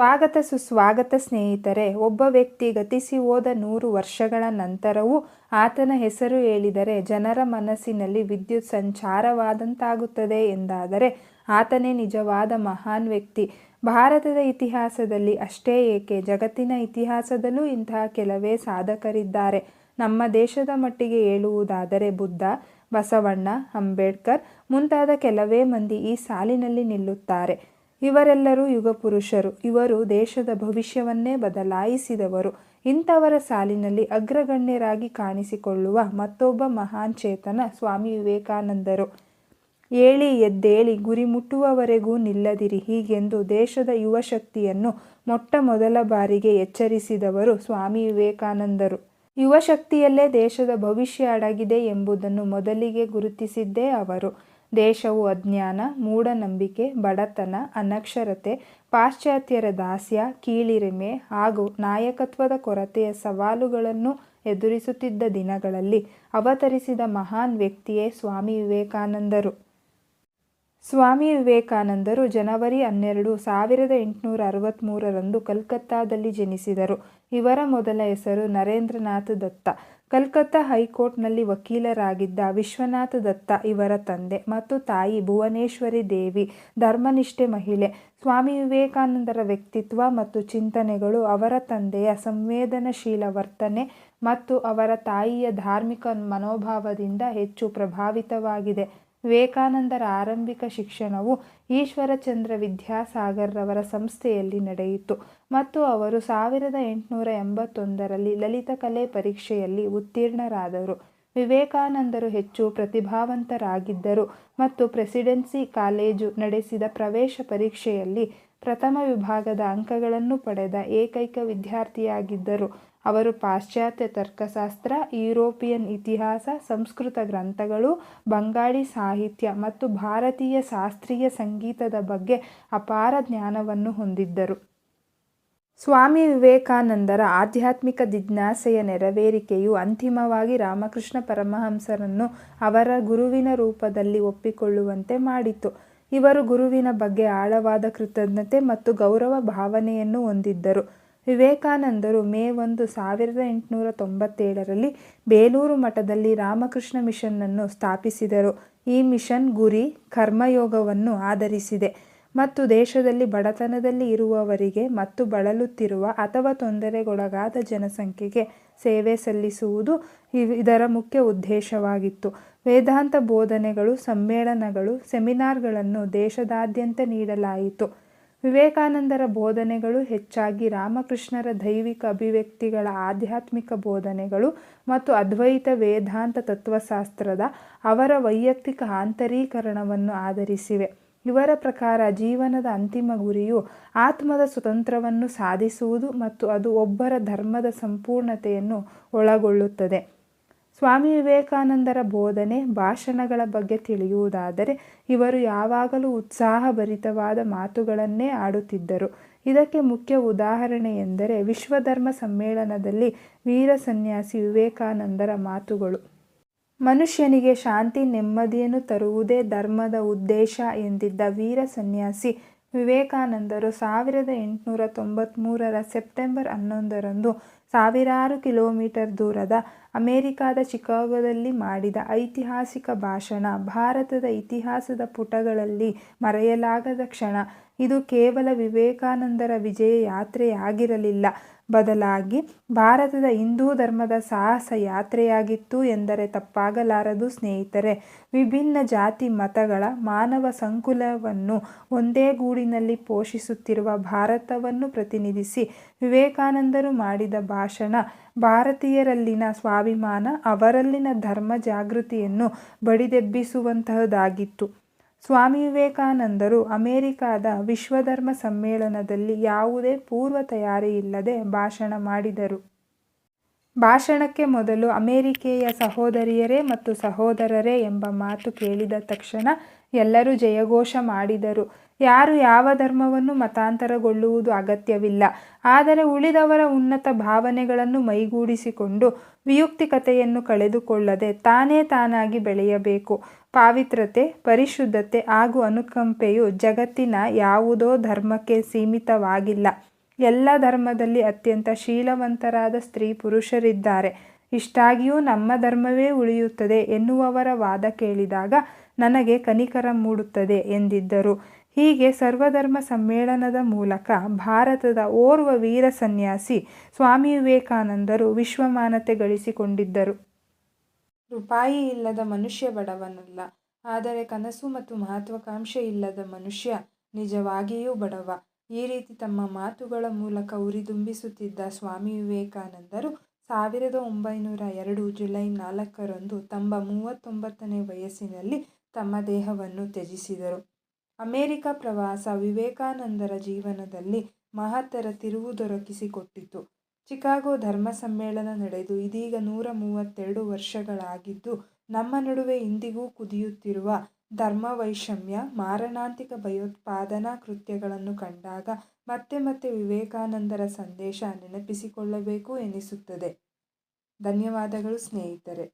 ಸ್ವಾಗತ ಸುಸ್ವಾಗತ ಸ್ನೇಹಿತರೆ, ಒಬ್ಬ ವ್ಯಕ್ತಿ ಗತಿಸಿ ಹೋದ ನೂರು ವರ್ಷಗಳ ನಂತರವೂ ಆತನ ಹೆಸರು ಹೇಳಿದರೆ ಜನರ ಮನಸ್ಸಿನಲ್ಲಿ ವಿದ್ಯುತ್ ಸಂಚಾರವಾದಂತಾಗುತ್ತದೆ ಎಂದಾದರೆ ಆತನೇ ನಿಜವಾದ ಮಹಾನ್ ವ್ಯಕ್ತಿ. ಭಾರತದ ಇತಿಹಾಸದಲ್ಲಿ ಅಷ್ಟೇ ಏಕೆ, ಜಗತ್ತಿನ ಇತಿಹಾಸದಲ್ಲೂ ಇಂತಹ ಕೆಲವೇ ಸಾಧಕರಿದ್ದಾರೆ. ನಮ್ಮ ದೇಶದ ಮಟ್ಟಿಗೆ ಹೇಳುವುದಾದರೆ ಬುದ್ಧ, ಬಸವಣ್ಣ, ಅಂಬೇಡ್ಕರ್ ಮುಂತಾದ ಕೆಲವೇ ಮಂದಿ ಈ ಸಾಲಿನಲ್ಲಿ ನಿಲ್ಲುತ್ತಾರೆ. ಇವರೆಲ್ಲರೂ ಯುಗಪುರುಷರು. ಇವರು ದೇಶದ ಭವಿಷ್ಯವನ್ನೇ ಬದಲಾಯಿಸಿದವರು. ಇಂಥವರ ಸಾಲಿನಲ್ಲಿ ಅಗ್ರಗಣ್ಯರಾಗಿ ಕಾಣಿಸಿಕೊಳ್ಳುವ ಮತ್ತೊಬ್ಬ ಮಹಾನ್ ಚೇತನ ಸ್ವಾಮಿ ವಿವೇಕಾನಂದರು. ಏಳಿ ಎದ್ದೇಳಿ ಗುರಿ ಮುಟ್ಟುವವರೆಗೂ ನಿಲ್ಲದಿರಿ. ಹೀಗೆಂದು ದೇಶದ ಯುವ ಶಕ್ತಿಯನ್ನು ಮೊಟ್ಟ ಮೊದಲ ಬಾರಿಗೆ ಎಚ್ಚರಿಸಿದವರು ಸ್ವಾಮಿ ವಿವೇಕಾನಂದರು. ಯುವ ಶಕ್ತಿಯಲ್ಲೇ ದೇಶದ ಭವಿಷ್ಯ ಅಡಗಿದೆ ಎಂಬುದನ್ನು ಮೊದಲಿಗೆ ಗುರುತಿಸಿದ್ದೇ ಅವರು. ದೇಶವು ಅಜ್ಞಾನ, ಮೂಢನಂಬಿಕೆ, ಬಡತನ, ಅನಕ್ಷರತೆ, ಪಾಶ್ಚಾತ್ಯರ ದಾಸ್ಯ, ಕೀಳಿರಿಮೆ ಹಾಗೂ ನಾಯಕತ್ವದ ಕೊರತೆಯ ಸವಾಲುಗಳನ್ನು ಎದುರಿಸುತ್ತಿದ್ದ ದಿನಗಳಲ್ಲಿ ಅವತರಿಸಿದ ಮಹಾನ್ ವ್ಯಕ್ತಿಯೇ ಸ್ವಾಮಿ ವಿವೇಕಾನಂದರು. ಸ್ವಾಮಿ ವಿವೇಕಾನಂದರು ಜನವರಿ ಹನ್ನೆರಡು ಸಾವಿರದ ಎಂಟುನೂರ ಅರವತ್ತ್ಮೂರರಂದು ಕಲ್ಕತ್ತಾದಲ್ಲಿ ಜನಿಸಿದರು. ಇವರ ಮೊದಲ ಹೆಸರು ನರೇಂದ್ರನಾಥ್ ದತ್ತ. ಕಲ್ಕತ್ತಾ ಹೈಕೋರ್ಟ್ನಲ್ಲಿ ವಕೀಲರಾಗಿದ್ದ ವಿಶ್ವನಾಥ ದತ್ತ ಇವರ ತಂದೆ ಮತ್ತು ತಾಯಿ ಭುವನೇಶ್ವರಿ ದೇವಿ, ಧರ್ಮನಿಷ್ಠೆ ಮಹಿಳೆ. ಸ್ವಾಮಿ ವಿವೇಕಾನಂದರ ವ್ಯಕ್ತಿತ್ವ ಮತ್ತು ಚಿಂತನೆಗಳು ಅವರ ತಂದೆಯ ಸಂವೇದನಶೀಲ ವರ್ತನೆ ಮತ್ತು ಅವರ ತಾಯಿಯ ಧಾರ್ಮಿಕ ಮನೋಭಾವದಿಂದ ಹೆಚ್ಚು ಪ್ರಭಾವಿತವಾಗಿದೆ. ವಿವೇಕಾನಂದರ ಆರಂಭಿಕ ಶಿಕ್ಷಣವು ಈಶ್ವರಚಂದ್ರ ವಿದ್ಯಾಸಾಗರ್ರವರ ಸಂಸ್ಥೆಯಲ್ಲಿ ನಡೆಯಿತು ಮತ್ತು ಅವರು ಸಾವಿರದ ಎಂಟುನೂರ ಎಂಬತ್ತೊಂದರಲ್ಲಿ ಲಲಿತಕಲೆ ಪರೀಕ್ಷೆಯಲ್ಲಿ ಉತ್ತೀರ್ಣರಾದರು. ವಿವೇಕಾನಂದರು ಹೆಚ್ಚು ಪ್ರತಿಭಾವಂತರಾಗಿದ್ದರು ಮತ್ತು ಪ್ರೆಸಿಡೆನ್ಸಿ ಕಾಲೇಜು ನಡೆಸಿದ ಪ್ರವೇಶ ಪರೀಕ್ಷೆಯಲ್ಲಿ ಪ್ರಥಮ ವಿಭಾಗದ ಅಂಕಗಳನ್ನು ಪಡೆದ ಏಕೈಕ ವಿದ್ಯಾರ್ಥಿಯಾಗಿದ್ದರು. ಅವರು ಪಾಶ್ಚಾತ್ಯ ತರ್ಕಶಾಸ್ತ್ರ, ಯುರೋಪಿಯನ್ ಇತಿಹಾಸ, ಸಂಸ್ಕೃತ ಗ್ರಂಥಗಳು, ಬಂಗಾಳಿ ಸಾಹಿತ್ಯ ಮತ್ತು ಭಾರತೀಯ ಶಾಸ್ತ್ರೀಯ ಸಂಗೀತದ ಬಗ್ಗೆ ಅಪಾರ ಜ್ಞಾನವನ್ನು ಹೊಂದಿದ್ದರು. ಸ್ವಾಮಿ ವಿವೇಕಾನಂದರ ಆಧ್ಯಾತ್ಮಿಕ ಜಿಜ್ಞಾಸೆಯ ನೆರವೇರಿಕೆಯು ಅಂತಿಮವಾಗಿ ರಾಮಕೃಷ್ಣ ಪರಮಹಂಸರನ್ನು ಅವರ ಗುರುವಿನ ರೂಪದಲ್ಲಿ ಒಪ್ಪಿಕೊಳ್ಳುವಂತೆ ಮಾಡಿತು. ಇವರು ಗುರುವಿನ ಬಗ್ಗೆ ಆಳವಾದ ಕೃತಜ್ಞತೆ ಮತ್ತು ಗೌರವ ಭಾವನೆಯನ್ನು ಹೊಂದಿದ್ದರು. ವಿವೇಕಾನಂದರು ಮೇ ಒಂದು ಸಾವಿರದ ಎಂಟುನೂರ ತೊಂಬತ್ತೇಳರಲ್ಲಿ ಬೇಲೂರು ಮಠದಲ್ಲಿ ರಾಮಕೃಷ್ಣ ಮಿಷನ್ನನ್ನು ಸ್ಥಾಪಿಸಿದರು. ಈ ಮಿಷನ್ ಗುರಿ, ಕರ್ಮಯೋಗವನ್ನು ಆಧರಿಸಿದೆ. ಮತ್ತು ದೇಶದಲ್ಲಿ ಬಡತನದಲ್ಲಿ ಇರುವವರಿಗೆ ಮತ್ತು ಬಳಲುತ್ತಿರುವ ಅಥವಾ ತೊಂದರೆಗೊಳಗಾದ ಜನಸಂಖ್ಯೆಗೆ ಸೇವೆ ಸಲ್ಲಿಸುವುದು ಇದರ ಮುಖ್ಯ ಉದ್ದೇಶವಾಗಿತ್ತು. ವೇದಾಂತ ಬೋಧನೆಗಳು, ಸಮ್ಮೇಳನಗಳು, ಸೆಮಿನಾರ್ಗಳನ್ನು ದೇಶದಾದ್ಯಂತ ನೀಡಲಾಯಿತು. ವಿವೇಕಾನಂದರ ಬೋಧನೆಗಳು ಹೆಚ್ಚಾಗಿ ರಾಮಕೃಷ್ಣರ ದೈವಿಕ ಅಭಿವ್ಯಕ್ತಿಗಳ ಆಧ್ಯಾತ್ಮಿಕ ಬೋಧನೆಗಳು ಮತ್ತು ಅದ್ವೈತ ವೇದಾಂತ ತತ್ವಶಾಸ್ತ್ರದ ಅವರ ವೈಯಕ್ತಿಕ ಆಂತರೀಕರಣವನ್ನು ಆಧರಿಸಿವೆ. ಇವರ ಪ್ರಕಾರ ಜೀವನದ ಅಂತಿಮ ಗುರಿಯು ಆತ್ಮದ ಸ್ವತಂತ್ರವನ್ನು ಸಾಧಿಸುವುದು ಮತ್ತು ಅದು ಒಬ್ಬರ ಧರ್ಮದ ಸಂಪೂರ್ಣತೆಯನ್ನು ಒಳಗೊಳ್ಳುತ್ತದೆ. ಸ್ವಾಮಿ ವಿವೇಕಾನಂದರ ಬೋಧನೆ ಭಾಷಣಗಳ ಬಗ್ಗೆ ತಿಳಿಯುವುದಾದರೆ, ಇವರು ಯಾವಾಗಲೂ ಉತ್ಸಾಹಭರಿತವಾದ ಮಾತುಗಳನ್ನೇ ಆಡುತ್ತಿದ್ದರು. ಇದಕ್ಕೆ ಮುಖ್ಯ ಉದಾಹರಣೆ ಎಂದರೆ, ವಿಶ್ವಧರ್ಮ ಸಮ್ಮೇಳನದಲ್ಲಿ ವೀರ ಸನ್ಯಾಸಿ ವಿವೇಕಾನಂದರ ಮಾತುಗಳು. ಮನುಷ್ಯನಿಗೆ ಶಾಂತಿ ನೆಮ್ಮದಿಯನ್ನು ತರುವುದೇ ಧರ್ಮದ ಉದ್ದೇಶ ಎಂದಿದ್ದ ವೀರ ಸನ್ಯಾಸಿ ವಿವೇಕಾನಂದರು ಸಾವಿರದ ಎಂಟುನೂರ ತೊಂಬತ್ತ್ಮೂರರ ಸೆಪ್ಟೆಂಬರ್ ಹನ್ನೊಂದರಂದು ಸಾವಿರಾರು ಕಿಲೋಮೀಟರ್ ದೂರದ ಅಮೆರಿಕಾದ ಚಿಕಾಗೋದಲ್ಲಿ ಮಾಡಿದ ಐತಿಹಾಸಿಕ ಭಾಷಣ ಭಾರತದ ಇತಿಹಾಸದ ಪುಟಗಳಲ್ಲಿ ಮರೆಯಲಾಗದ ಕ್ಷಣ. ಇದು ಕೇವಲ ವಿವೇಕಾನಂದರ ವಿಜಯ ಯಾತ್ರೆಯಾಗಿರಲಿಲ್ಲ ಬದಲಾಗಿ ಭಾರತದ ಹಿಂದೂ ಧರ್ಮದ ಸಾಹಸ ಯಾತ್ರೆಯಾಗಿತ್ತು ಎಂದರೆ ತಪ್ಪಾಗಲಾರದು ಸ್ನೇಹಿತರೆ. ವಿಭಿನ್ನ ಜಾತಿ ಮತಗಳ ಮಾನವ ಸಂಕುಲವನ್ನು ಒಂದೇ ಗೂಡಿನಲ್ಲಿ ಪೋಷಿಸುತ್ತಿರುವ ಭಾರತವನ್ನು ಪ್ರತಿನಿಧಿಸಿ ವಿವೇಕಾನಂದರು ಮಾಡಿದ ಭಾಷಣ, ಭಾರತೀಯರಲ್ಲಿನ ಸ್ವಾಭಿಮಾನ, ಅವರಲ್ಲಿನ ಧರ್ಮ ಜಾಗೃತಿಯನ್ನು ಬಡಿದೆಬ್ಬಿಸುವಂತಹದ್ದಾಗಿತ್ತು. ಸ್ವಾಮಿ ವಿವೇಕಾನಂದರು ಅಮೆರಿಕಾದ ವಿಶ್ವಧರ್ಮ ಸಮ್ಮೇಳನದಲ್ಲಿ ಯಾವುದೇ ಪೂರ್ವ ತಯಾರಿಯಿಲ್ಲದೆ ಭಾಷಣ ಮಾಡಿದರು. ಭಾಷಣಕ್ಕೆ ಮೊದಲು ಅಮೆರಿಕೆಯ ಸಹೋದರಿಯರೇ ಮತ್ತು ಸಹೋದರರೇ ಎಂಬ ಮಾತು ಕೇಳಿದ ತಕ್ಷಣ ಎಲ್ಲರೂ ಜಯಘೋಷ ಮಾಡಿದರು. ಯಾರು ಯಾವ ಧರ್ಮವನ್ನು ಮತಾಂತರಗೊಳ್ಳುವುದು ಅಗತ್ಯವಿಲ್ಲ. ಆದರೆ ಉಳಿದವರ ಉನ್ನತ ಭಾವನೆಗಳನ್ನು ಮೈಗೂಡಿಸಿಕೊಂಡು ವಿಯುಕ್ತಿಕತೆಯನ್ನು ಕಳೆದುಕೊಳ್ಳದೆ ತಾನೇ ತಾನಾಗಿ ಬೆಳೆಯಬೇಕು. ಪಾವಿತ್ರತೆ ಪರಿಶುದ್ಧತೆ ಹಾಗೂ ಅನುಕಂಪೆಯು ಜಗತ್ತಿನ ಯಾವುದೋ ಧರ್ಮಕ್ಕೆ ಸೀಮಿತವಾಗಿಲ್ಲ. ಎಲ್ಲ ಧರ್ಮದಲ್ಲಿ ಅತ್ಯಂತ ಶೀಲವಂತರಾದ ಸ್ತ್ರೀ ಪುರುಷರಿದ್ದಾರೆ. ಇಷ್ಟಾಗಿಯೂ ನಮ್ಮ ಧರ್ಮವೇ ಉಳಿಯುತ್ತದೆ ಎನ್ನುವವರ ವಾದ ಕೇಳಿದಾಗ ನನಗೆ ಕನಿಕರ ಮೂಡುತ್ತದೆ ಎಂದಿದ್ದರು. ಹೀಗೆ ಸರ್ವಧರ್ಮ ಸಮ್ಮೇಳನದ ಮೂಲಕ ಭಾರತದ ಓರ್ವ ವೀರ ಸನ್ಯಾಸಿ ಸ್ವಾಮಿ ವಿವೇಕಾನಂದರು ವಿಶ್ವಮಾನತೆ ಗಳಿಸಿಕೊಂಡಿದ್ದರು. ರೂಪಾಯಿ ಇಲ್ಲದ ಮನುಷ್ಯ ಬಡವನಲ್ಲ, ಆದರೆ ಕನಸು ಮತ್ತು ಮಹತ್ವಾಕಾಂಕ್ಷೆ ಇಲ್ಲದ ಮನುಷ್ಯ ನಿಜವಾಗಿಯೂ ಬಡವ. ಈ ರೀತಿ ತಮ್ಮ ಮಾತುಗಳ ಮೂಲಕ ಉರಿದುಂಬಿಸುತ್ತಿದ್ದ ಸ್ವಾಮಿ ವಿವೇಕಾನಂದರು ಸಾವಿರದ ಒಂಬೈನೂರ ಎರಡು ಜುಲೈ ನಾಲ್ಕರಂದು ತಮ್ಮ ಮೂವತ್ತೊಂಬತ್ತನೇ ವಯಸ್ಸಿನಲ್ಲಿ ತಮ್ಮ ದೇಹವನ್ನು ತ್ಯಜಿಸಿದರು. ಅಮೆರಿಕ ಪ್ರವಾಸ ವಿವೇಕಾನಂದರ ಜೀವನದಲ್ಲಿ ಮಹತ್ತರ ತಿರುವು ದೊರಕಿಸಿಕೊಟ್ಟಿತು. ಚಿಕಾಗೋ ಧರ್ಮ ಸಮ್ಮೇಳನ ನಡೆದು ಇದೀಗ ನೂರ ಮೂವತ್ತೆರಡು ವರ್ಷಗಳಾಗಿದ್ದು, ನಮ್ಮ ನಡುವೆ ಇಂದಿಗೂ ಕುದಿಯುತ್ತಿರುವ ಧರ್ಮ ವೈಷಮ್ಯ ಮಾರಣಾಂತಿಕ ಭಯೋತ್ಪಾದನಾ ಕೃತ್ಯಗಳನ್ನು ಕಂಡಾಗ ಮತ್ತೆ ಮತ್ತೆ ವಿವೇಕಾನಂದರ ಸಂದೇಶ ನೆನಪಿಸಿಕೊಳ್ಳಬೇಕು ಎನಿಸುತ್ತದೆ. ಧನ್ಯವಾದಗಳು ಸ್ನೇಹಿತರೆ.